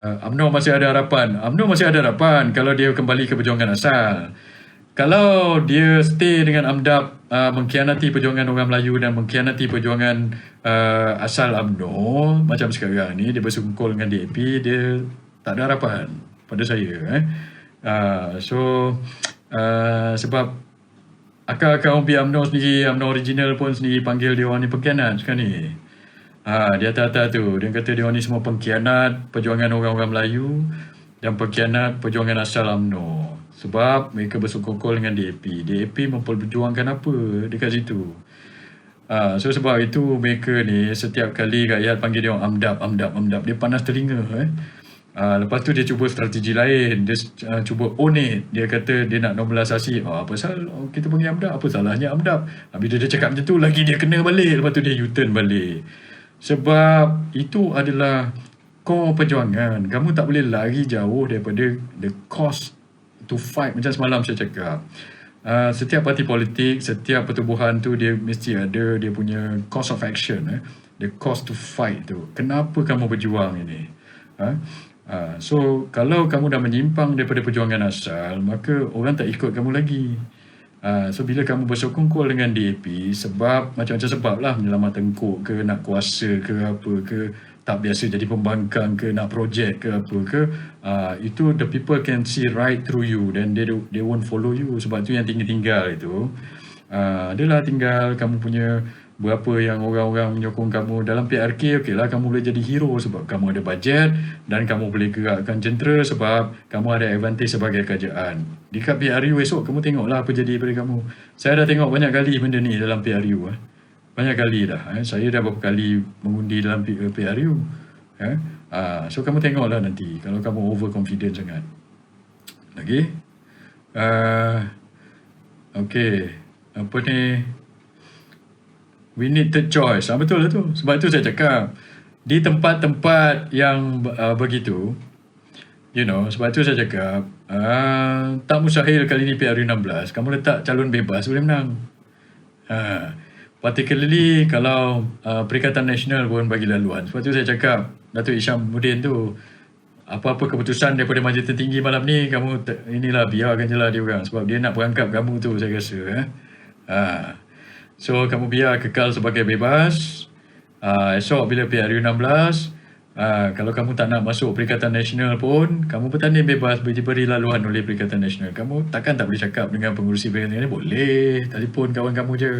Uh, UMNO masih ada harapan. UMNO masih ada harapan kalau dia kembali ke perjuangan asal. Kalau dia stay dengan AMDAP uh, mengkhianati perjuangan orang Melayu dan mengkhianati perjuangan uh, asal UMNO macam sekarang ni dia bersungkul dengan DAP dia tak ada harapan pada saya eh. Uh, so uh, sebab akal-akal umpi UMNO sendiri UMNO original pun sendiri panggil dia orang ni pengkhianat sekarang ni. Ha, dia atas-atas tu. Dia kata dia ni semua pengkhianat perjuangan orang-orang Melayu dan pengkhianat perjuangan asal UMNO. Sebab mereka bersokong dengan DAP. DAP memperjuangkan apa dekat situ. Ha, so sebab itu mereka ni setiap kali rakyat panggil dia amdap, amdap, amdap. Dia panas telinga. Eh. Ha, lepas tu dia cuba strategi lain. Dia uh, cuba own it. Dia kata dia nak normalisasi. Oh, apa salah oh, kita panggil amdap? Apa salahnya amdap? Habis dia, dia cakap macam tu lagi dia kena balik. Lepas tu dia U-turn balik. Sebab itu adalah core perjuangan. Kamu tak boleh lari jauh daripada the cost to fight. Macam semalam saya cakap. Uh, setiap parti politik, setiap pertubuhan tu dia mesti ada dia punya cost of action. Eh? The cost to fight tu. Kenapa kamu berjuang ini? Uh, uh, so, kalau kamu dah menyimpang daripada perjuangan asal, maka orang tak ikut kamu lagi. Uh, so bila kamu bersokongkol dengan DAP sebab macam-macam sebab lah menyelamat tengkuk ke nak kuasa ke apa ke tak biasa jadi pembangkang ke nak projek ke apa ke uh, itu the people can see right through you then they they won't follow you. Sebab tu yang tinggal-tinggal itu uh, adalah tinggal kamu punya berapa yang orang-orang menyokong kamu dalam PRK okey lah kamu boleh jadi hero sebab kamu ada bajet dan kamu boleh gerakkan jentera sebab kamu ada advantage sebagai kerajaan di kat PRU esok kamu tengoklah apa jadi pada kamu saya dah tengok banyak kali benda ni dalam PRU eh. banyak kali dah eh. saya dah beberapa kali mengundi dalam PRU eh. uh, so kamu tengoklah nanti kalau kamu overconfident sangat lagi uh, okey apa ni we need third choice. Ah, betul lah tu. Sebab tu saya cakap, di tempat-tempat yang uh, begitu, you know, sebab tu saya cakap, uh, tak mustahil kali ni PRU 16, kamu letak calon bebas boleh menang. Uh, particularly kalau uh, Perikatan Nasional pun bagi laluan. Sebab tu saya cakap, Datuk Isyam Mudin tu, apa-apa keputusan daripada majlis tertinggi malam ni, kamu inilah biarkan je lah dia orang. Sebab dia nak berangkap kamu tu saya rasa. Eh? Uh, So kamu biar kekal sebagai bebas. Uh, esok bila PRU 16, uh, kalau kamu tak nak masuk Perikatan Nasional pun, kamu bertanding bebas diberi laluan oleh Perikatan Nasional. Kamu takkan tak boleh cakap dengan pengurusi Perikatan Nasional? Boleh. Telefon kawan kamu je.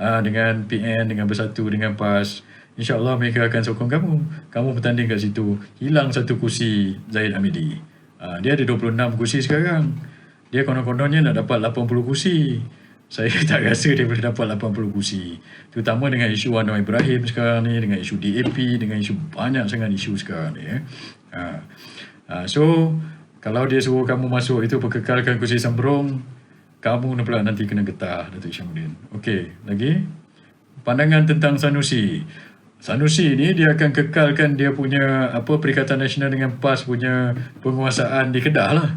Uh, dengan PN, dengan Bersatu, dengan PAS. InsyaAllah mereka akan sokong kamu. Kamu bertanding kat situ. Hilang satu kursi Zahid Hamidi. Uh, dia ada 26 kursi sekarang. Dia konon-kononnya nak dapat 80 kursi saya tak rasa dia boleh dapat 80 kursi. Terutama dengan isu Anwar Ibrahim sekarang ni, dengan isu DAP, dengan isu banyak sangat isu sekarang ni. Eh. Ha. Ha. So, kalau dia suruh kamu masuk itu perkekalkan kursi Sambrong, kamu pula nanti kena getah, Datuk Isyamuddin. Okey, lagi. Pandangan tentang Sanusi. Sanusi ni dia akan kekalkan dia punya apa Perikatan Nasional dengan PAS punya penguasaan di Kedah lah.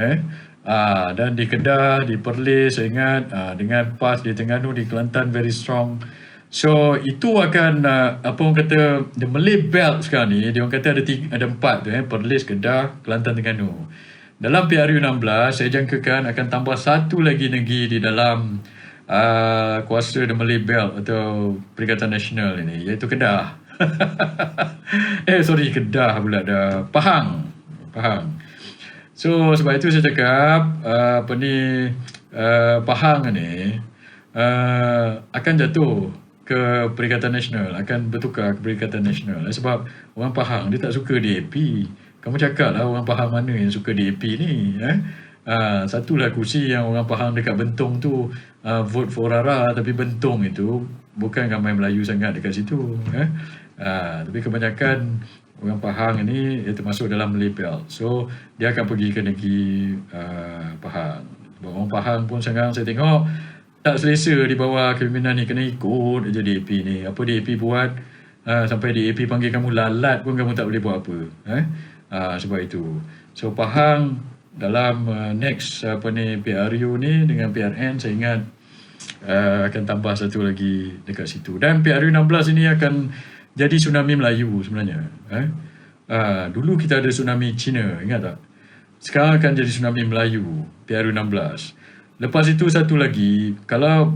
Eh? Ah, dan di Kedah, di Perlis, saya ingat ah, dengan PAS di Terengganu, di Kelantan very strong. So itu akan uh, apa orang kata the Malay belt sekarang ni dia orang kata ada tiga, ada empat tu eh Perlis, Kedah, Kelantan, Terengganu. Dalam PRU 16 saya jangkakan akan tambah satu lagi negeri di dalam uh, kuasa the Malay belt atau Perikatan Nasional ini iaitu Kedah. eh sorry Kedah pula dah Pahang. Pahang. So sebab itu saya cakap uh, apa ni uh, Pahang ni uh, akan jatuh ke Perikatan Nasional akan bertukar ke Perikatan Nasional sebab orang Pahang dia tak suka DAP kamu cakap lah orang Pahang mana yang suka DAP ni eh? Uh, satulah kursi yang orang Pahang dekat Bentong tu uh, vote for Rara tapi Bentong itu bukan ramai Melayu sangat dekat situ eh? uh, tapi kebanyakan orang Pahang ini ia termasuk dalam Malay Belt. So dia akan pergi ke negeri uh, Pahang. Orang Pahang pun sekarang saya tengok tak selesa di bawah kepimpinan ni kena ikut aja DAP ni. Apa DAP buat uh, sampai DAP panggil kamu lalat pun kamu tak boleh buat apa. Eh? Uh, sebab itu. So Pahang dalam uh, next apa ni PRU ni dengan PRN saya ingat uh, akan tambah satu lagi dekat situ. Dan PRU 16 ini akan jadi tsunami Melayu sebenarnya. Eh? Ah, dulu kita ada tsunami China, ingat tak? Sekarang akan jadi tsunami Melayu, PRU16. Lepas itu satu lagi, kalau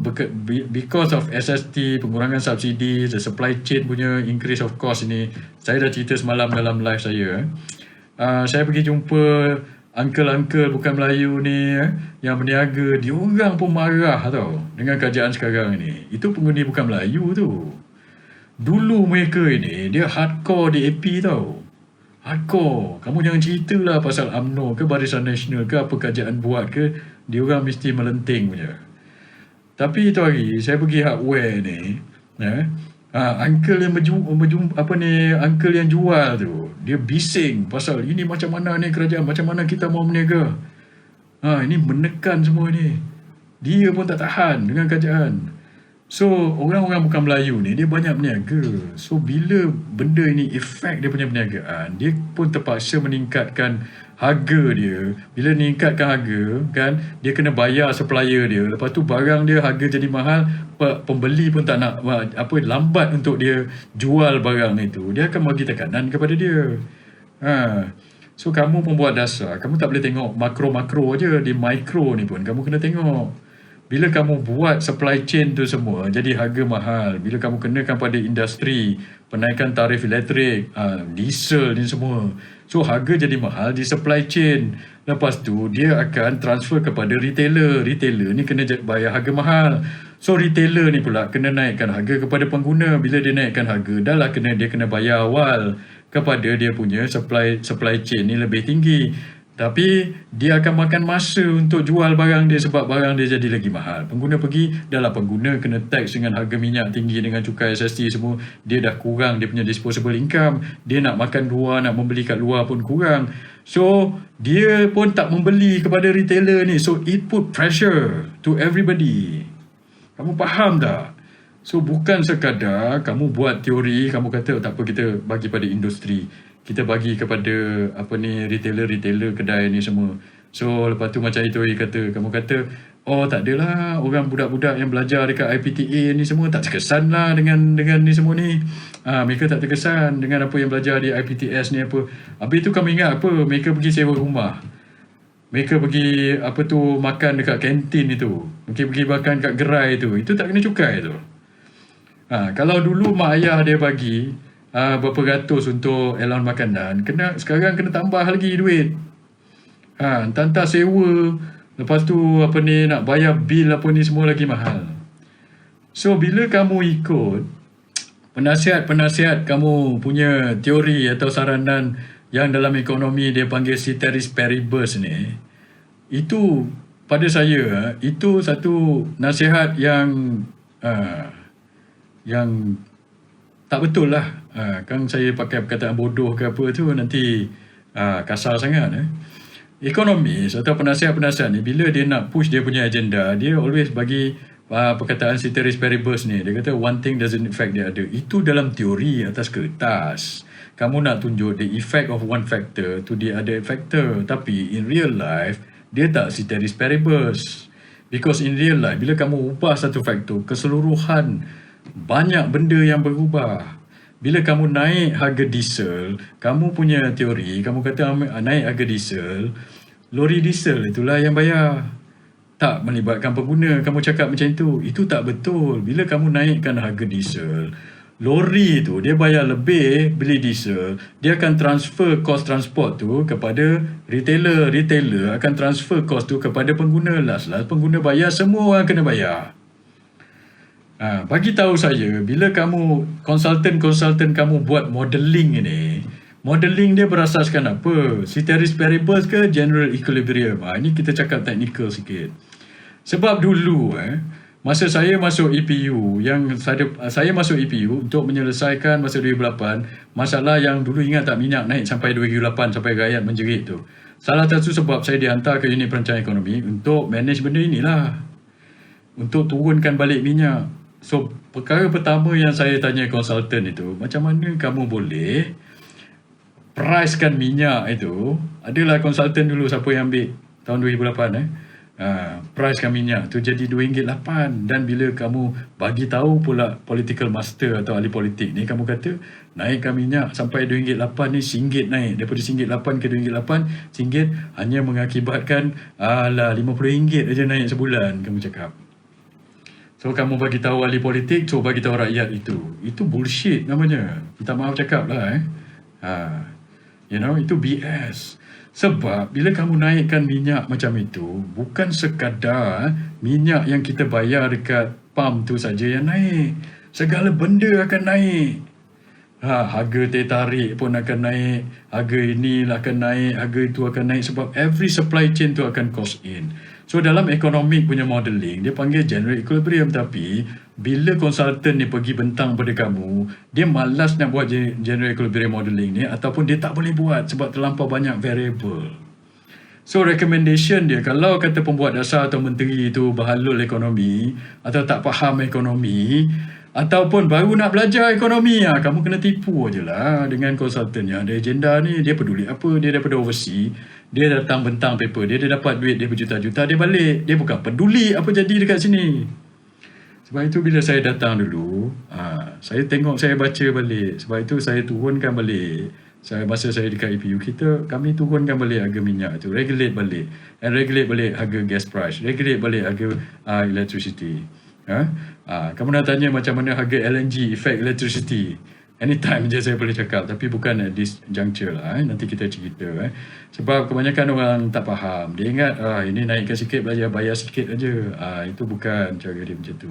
because of SST, pengurangan subsidi, the supply chain punya increase of cost ini, saya dah cerita semalam dalam live saya. Uh, saya pergi jumpa uncle-uncle bukan Melayu ni eh, yang berniaga, dia orang pun marah tau dengan kerajaan sekarang ni. Itu penghuni bukan Melayu tu. Dulu mereka ini, dia hardcore di AP tau. Hardcore. Kamu jangan ceritalah pasal UMNO ke Barisan Nasional ke apa kerajaan buat ke. Dia orang mesti melenting punya. Tapi itu hari saya pergi hardware ni. Eh, ha, uncle yang berju, berju, apa ni uncle yang jual tu dia bising pasal ini macam mana ni kerajaan macam mana kita mau berniaga ha, ini menekan semua ni dia pun tak tahan dengan kerajaan So orang-orang bukan Melayu ni dia banyak berniaga. So bila benda ini efek dia punya perniagaan, dia pun terpaksa meningkatkan harga dia. Bila meningkatkan harga kan, dia kena bayar supplier dia. Lepas tu barang dia harga jadi mahal, pe- pembeli pun tak nak apa lambat untuk dia jual barang itu. Dia akan bagi tekanan kepada dia. Ha. So kamu pembuat dasar, kamu tak boleh tengok makro-makro aja di mikro ni pun kamu kena tengok. Bila kamu buat supply chain tu semua jadi harga mahal. Bila kamu kenakan pada industri, penaikan tarif elektrik, uh, diesel ni semua. So harga jadi mahal di supply chain. Lepas tu dia akan transfer kepada retailer. Retailer ni kena bayar harga mahal. So retailer ni pula kena naikkan harga kepada pengguna. Bila dia naikkan harga, dah lah kena dia kena bayar awal kepada dia punya supply supply chain ni lebih tinggi. Tapi dia akan makan masa untuk jual barang dia sebab barang dia jadi lagi mahal. Pengguna pergi, dah lah pengguna kena tax dengan harga minyak tinggi dengan cukai SST semua. Dia dah kurang dia punya disposable income. Dia nak makan luar, nak membeli kat luar pun kurang. So, dia pun tak membeli kepada retailer ni. So, it put pressure to everybody. Kamu faham tak? So, bukan sekadar kamu buat teori, kamu kata tak apa kita bagi pada industri kita bagi kepada apa ni retailer-retailer kedai ni semua. So lepas tu macam itu dia kata kamu kata oh tak adalah orang budak-budak yang belajar dekat IPTA ni semua tak terkesan lah dengan dengan ni semua ni. Ah ha, mereka tak terkesan dengan apa yang belajar di IPTS ni apa. Habis tu kamu ingat apa mereka pergi sewa rumah. Mereka pergi apa tu makan dekat kantin itu. Mungkin pergi makan kat gerai tu. Itu tak kena cukai tu. Ha, kalau dulu mak ayah dia bagi uh, berapa ratus untuk allowance makanan, kena sekarang kena tambah lagi duit. Ha, entah-entah sewa, lepas tu apa ni nak bayar bil apa ni semua lagi mahal. So bila kamu ikut penasihat-penasihat kamu punya teori atau saranan yang dalam ekonomi dia panggil ceteris paribus ni, itu pada saya itu satu nasihat yang uh, yang tak betul lah. Ha, kan saya pakai perkataan bodoh ke apa tu nanti ha, kasar sangat. Eh. Ekonomis atau penasihat-penasihat ni bila dia nak push dia punya agenda, dia always bagi uh, perkataan ceteris paribus ni. Dia kata one thing doesn't affect the other. Itu dalam teori atas kertas. Kamu nak tunjuk the effect of one factor to the other factor. Tapi in real life, dia tak ceteris paribus. Because in real life, bila kamu ubah satu faktor, keseluruhan banyak benda yang berubah. Bila kamu naik harga diesel, kamu punya teori, kamu kata naik harga diesel, lori diesel itulah yang bayar. Tak melibatkan pengguna, kamu cakap macam itu. Itu tak betul. Bila kamu naikkan harga diesel, lori tu dia bayar lebih beli diesel, dia akan transfer cost transport tu kepada retailer. Retailer akan transfer cost tu kepada pengguna. Last-last pengguna bayar, semua orang kena bayar. Ha, bagi tahu saya, bila kamu konsultan-konsultan kamu buat modeling ini, modeling dia berasaskan apa? Ceteris paribus ke general equilibrium? Ha, ini kita cakap technical sikit. Sebab dulu eh, masa saya masuk EPU, yang saya, saya masuk EPU untuk menyelesaikan masa 2008, masalah yang dulu ingat tak minyak naik sampai 2008 sampai rakyat menjerit tu. Salah satu sebab saya dihantar ke unit perancangan ekonomi untuk manage benda inilah. Untuk turunkan balik minyak. So, perkara pertama yang saya tanya konsultan itu, macam mana kamu boleh pricekan minyak itu, adalah konsultan dulu siapa yang ambil tahun 2008 eh. Uh, pricekan minyak tu jadi RM2.8 dan bila kamu bagi tahu pula political master atau ahli politik ni kamu kata naikkan minyak sampai RM2.8 ni RM1 naik. Daripada RM1.8 ke RM2.8 RM1 hanya mengakibatkan alah RM50 aja naik sebulan kamu cakap So kamu bagi tahu ahli politik, so bagi tahu rakyat itu. Itu bullshit namanya. Minta maaf cakap lah eh. Ha. You know, itu BS. Sebab bila kamu naikkan minyak macam itu, bukan sekadar minyak yang kita bayar dekat pump tu saja yang naik. Segala benda akan naik. Ha, harga teh tarik pun akan naik, harga inilah akan naik, harga itu akan naik sebab every supply chain tu akan cost in. So dalam economic punya modelling, dia panggil general equilibrium. Tapi bila konsultan ni pergi bentang pada kamu, dia malas nak buat general equilibrium modelling ni ataupun dia tak boleh buat sebab terlampau banyak variable. So recommendation dia kalau kata pembuat dasar atau menteri itu bahalul ekonomi atau tak faham ekonomi ataupun baru nak belajar ekonomi ah kamu kena tipu aje lah dengan konsultan yang ada agenda ni. Dia peduli apa? Dia daripada overseas dia datang bentang paper. Dia dia dapat duit dia berjuta-juta dia balik. Dia bukan peduli apa jadi dekat sini. Sebab itu bila saya datang dulu ha, saya tengok saya baca balik. Sebab itu saya turunkan balik. Saya masa saya dekat EPU kita kami turunkan balik harga minyak tu. Regulate balik. And regulate balik harga gas price. Regulate balik harga uh, electricity. Ha? Ha, kamu nak tanya macam mana harga LNG effect electricity Anytime je saya boleh cakap Tapi bukan at this juncture lah eh. Nanti kita cerita eh. Sebab kebanyakan orang tak faham Dia ingat ah, ini naikkan sikit belajar Bayar sikit aja. Ah, Itu bukan cara dia macam tu